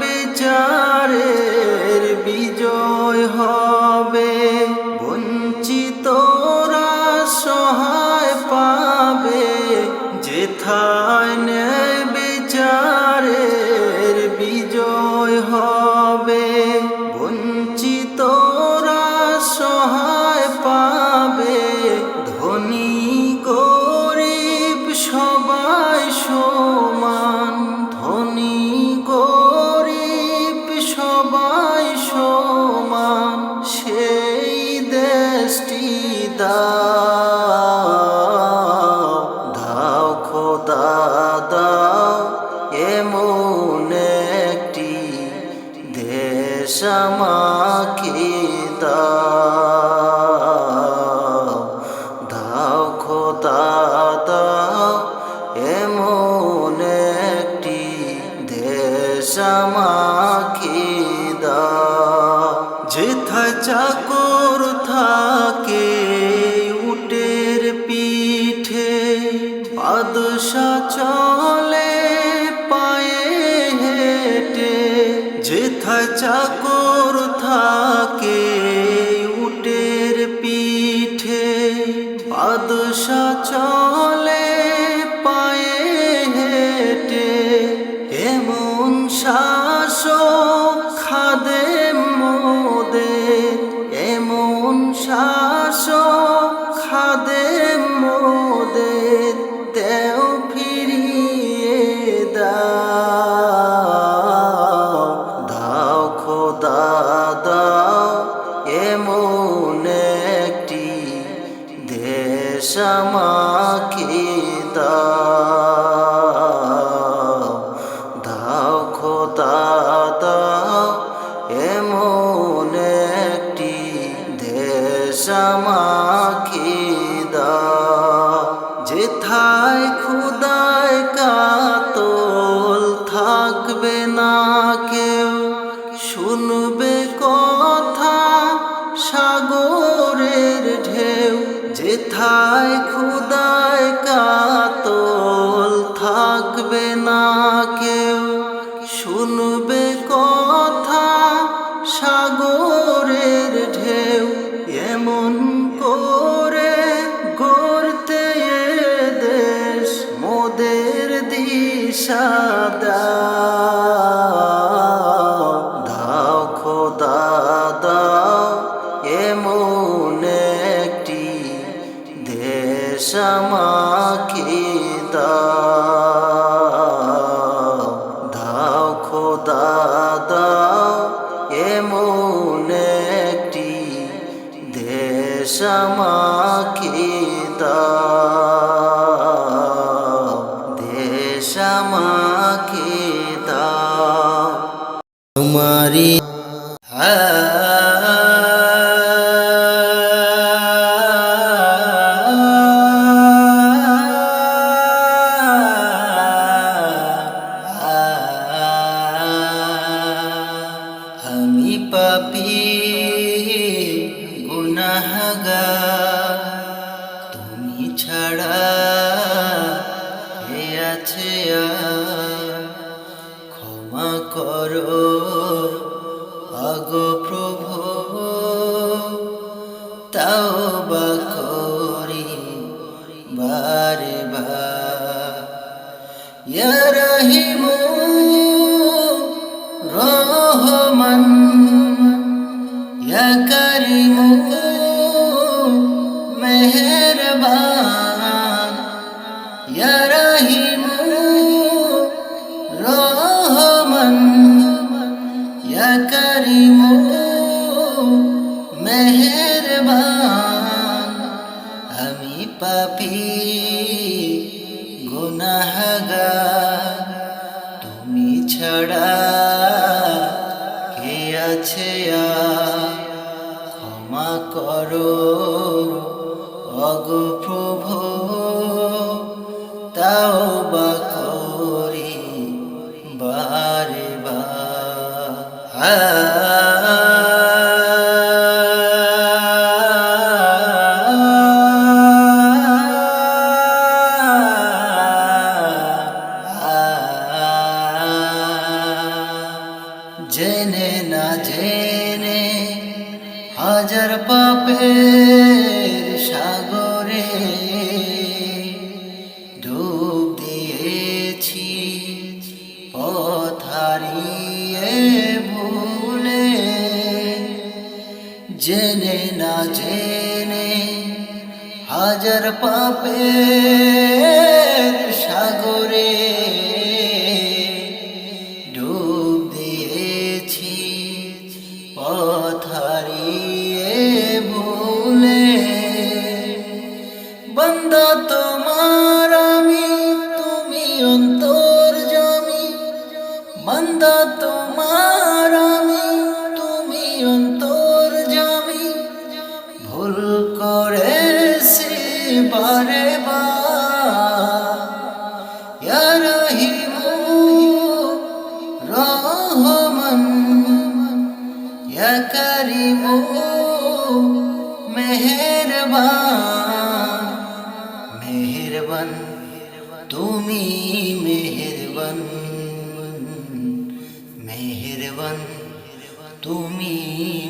বিচার দাও देखा चाको এমন একটি দেশ আমার। এমন একটি দেশ আমাকে দেশ আমাকে দাও। তোমারি হিয়াছে ক্ষমা করো। আগ প্রভু তাও বা করি বারে বাহিম রহমান করিম। করিম, মেহরবান। আমি পাপি গুনাহগা তুমি ছড়া কে আছে ক্ষমা করো, অগ প্রভু তাও বা না জেনে হাজার পাপের সাগরে মেহেরবান মেহেরবান তুমি মেহেরবান মেহেরবান তুমি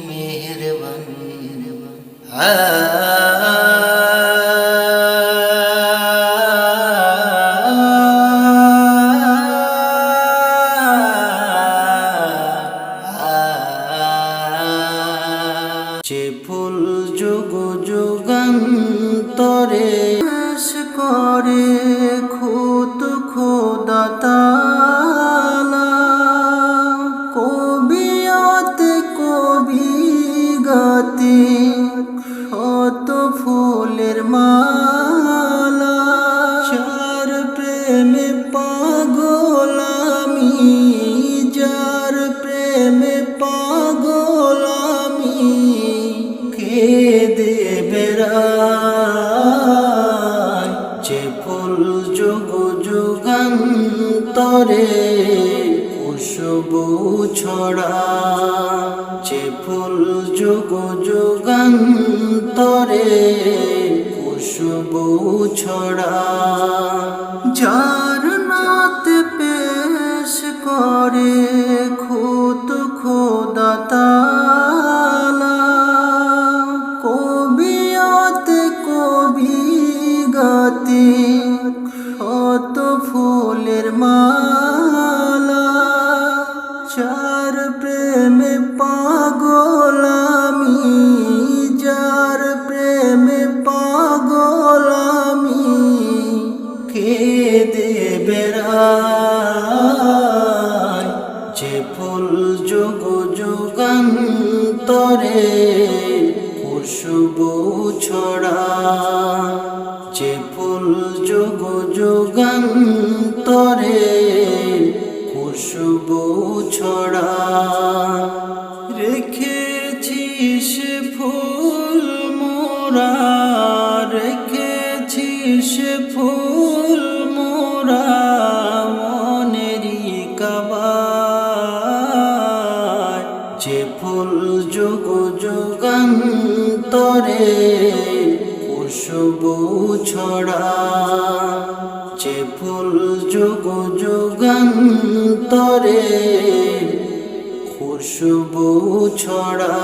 মেহেরবান। যে যুগান্তরে খুশবু ছড়া। যার দেবে যে ফুল যুগ যুগান্তরে খুশবু ছড়া যে ফুল যুগ যুগান্তরে খুশবু ছড়া রেখেছিস ফুল মোরা, রেখেছিস ফুল ফুল যুগ তরে খুশবু ছড়া যে ফুল যুগ তরে খুশবু ছড়া